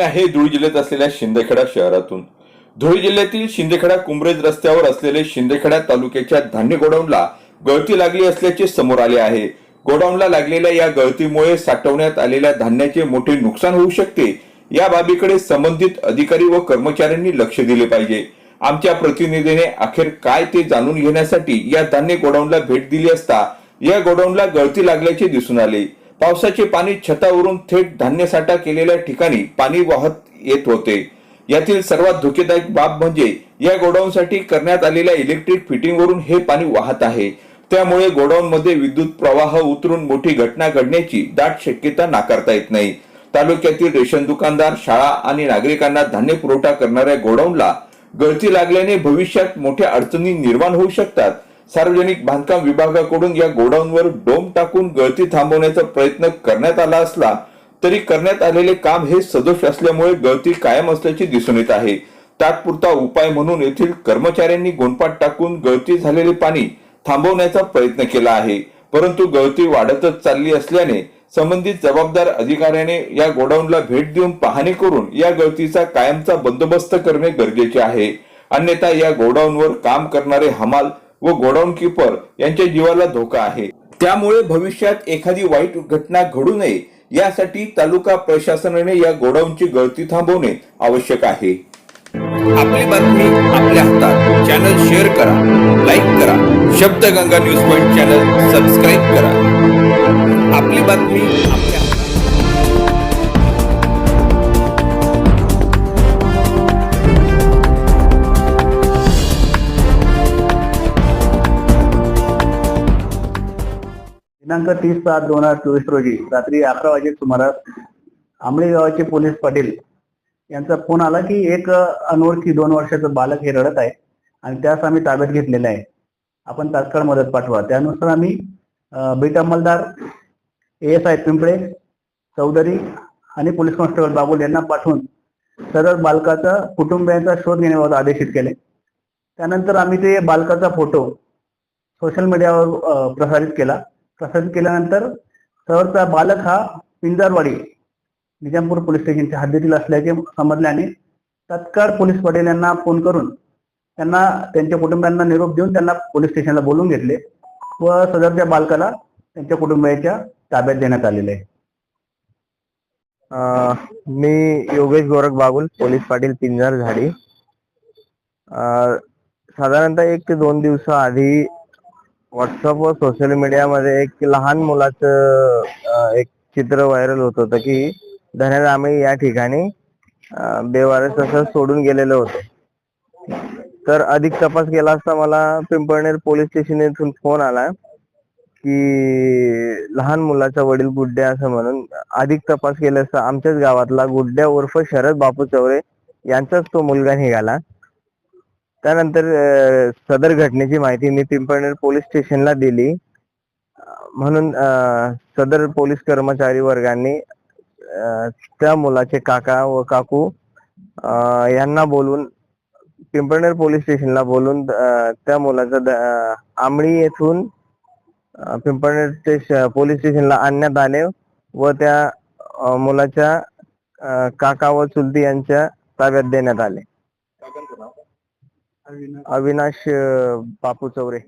आहे धुळे जिल्ह्यात असलेल्या शिंदेखेडा शहरातून. धुळे जिल्ह्यातील शिंदेखेडा कुंभरेज रस्त्यावर असलेले शिंदेखेडा तालुक्याच्या धान्य गोडाऊनला गळती लागली असल्याचे समोर आले आहे. गोडाऊनला लागलेल्या या गळतीमुळे साठवण्यात आलेल्या धान्याचे मोठे नुकसान होऊ शकते या बाबीकडे संबंधित अधिकारी व कर्मचाऱ्यांनी लक्ष दिले पाहिजे. आमच्या प्रतिनिधीने अखेर काय ते जाणून घेण्यासाठी या धान्य गोडाऊनला भेट दिली असता या गोडाऊनला गळती लागल्याचे दिसून आले. पावसाचे पाणी छतावरून थेट धान्य साठा केलेल्या ठिकाणी पाणी वाहत येत होते. यातील सर्वात धोकेदायक बाब म्हणजे या गोडाऊनसाठी करण्यात आलेल्या इलेक्ट्रिक फिटिंगवरून हे पाणी वाहत आहे. त्यामुळे गोडाऊनमध्ये विद्युत प्रवाह उतरून मोठी घटना घडण्याची दाट शक्यता नाकारता येत नाही. तालुक्यातील रेशन दुकानदार शाळा आणि नागरिकांना धान्य पुरवठा करणाऱ्या गोडाऊनला गळती लागल्याने भविष्यात मोठ्या अडचणी निर्माण होऊ शकतात. सार्वजनिक बांधकाम विभागाकडून या गोडाऊनवर डोम टाकून गळती थांबवण्याचा प्रयत्न करण्यात आला असला तरी करण्यात आलेले काम हे सदोष असल्यामुळे गळती कायम असल्याचे दिसून येत आहे. तात्पुरता उपाय म्हणून येथील कर्मचाऱ्यांनी गोंडपाट टाकून गळती झालेले पाणी थांबवण्याचा प्रयत्न केला आहे. परंतु गळती वाढतच चालली असल्याने संबंधित जबाबदार अधिकाऱ्याने या गोडाऊनला भेट देऊन पाहणी करून या गळतीचा कायमचा बंदोबस्त करणे गरजेचे आहे. अन्यथा या गोडाऊनवर काम करणारे हमाल व गोडाऊन किपर यांच्या जीवाला धोका आहे. त्यामुळे भविष्यात एखादी वाईट घटना घडू नये यासाठी तालुका प्रशासनाने या गोडाऊनची गळती थांबवणे आवश्यक आहे. आपली बातमी आपल्या हातात. चॅनल शेअर करा लाईक करा. Shabdganga news point channel subscribe करा. आपली बातमी आपल्या दिनांक तीस सात दोन हजार चोवीस रोजी रात्री अकरा वाजे सुमारास आंबळे गावाचे पोलीस पाटील यांचा फोन आला की एक अनोळखी दोन वर्षाचं बालक हे रडत आहे आणि त्यास आम्ही ताब्यात घेतलेलं आहे. आपण तात्काळ मदत पाठवा. त्यानुसार आम्ही beat अंमलदार A S I Pimple Chaudhari आणि पोलीस कॉन्स्टेबल बाबुल यांना पाठवून सदर बालकाचा कुटुंबियांचा शोध घेण्याबाबत आदेशित केले. त्यानंतर आम्ही ते बालकाचा फोटो सोशल मीडियावर प्रसारित केला. प्रसारित केल्यानंतर सरचा बालक हा पिंजारवाडी निजामपूर पोलीस स्टेशनच्या हद्दीतील असल्याचे समजले आणि तत्काळ पोलीस पाटील यांना फोन करून त्यांना त्यांच्या कुटुंबियांना निरोप देऊन त्यांना पोलीस स्टेशनला बोलून घेतले व सदरच्या बालकाला त्यांच्या कुटुंबियाच्या ताब्यात देण्यात आलेले. आहे मी योगेश गोरख बागुल पोलीस पाटील पिंजार झाडी. साधारणतः एक ते दोन दिवसाआधी व्हॉट्सअप व सोशल मीडियामध्ये एक लहान मुलाचं एक चित्र व्हायरल होत होतं की धन्या आम्ही या ठिकाणी बेवारस असं सोडून गेलेलं होतं. तर अधिक तपास केला असता मला पिंपळनेर पोलीस स्टेशन येथून फोन आला की लहान मुलाचा वडील गुड्डे असं म्हणून अधिक तपास केला असता आमच्याच गावातला गुड्ड्या उर्फ शरद बापू चौरे यांचाच तो मुलगा निघाला. त्यानंतर सदर घटनेची माहिती मी पिंपळनेर पोलीस स्टेशनला दिली. म्हणून सदर पोलीस कर्मचारी वर्गांनी त्या मुलाचे काका व काकू यांना बोलून पिंपळनेर पोलीस स्टेशनला बोलून त्या मुलाचा आमळी येथून पिंपळनेर स्टेशन पोलीस स्टेशनला आणण्यात आले व त्या मुलाच्या काका व चुलती यांच्या ताब्यात देण्यात आले. अविनाश. बापू चौरे.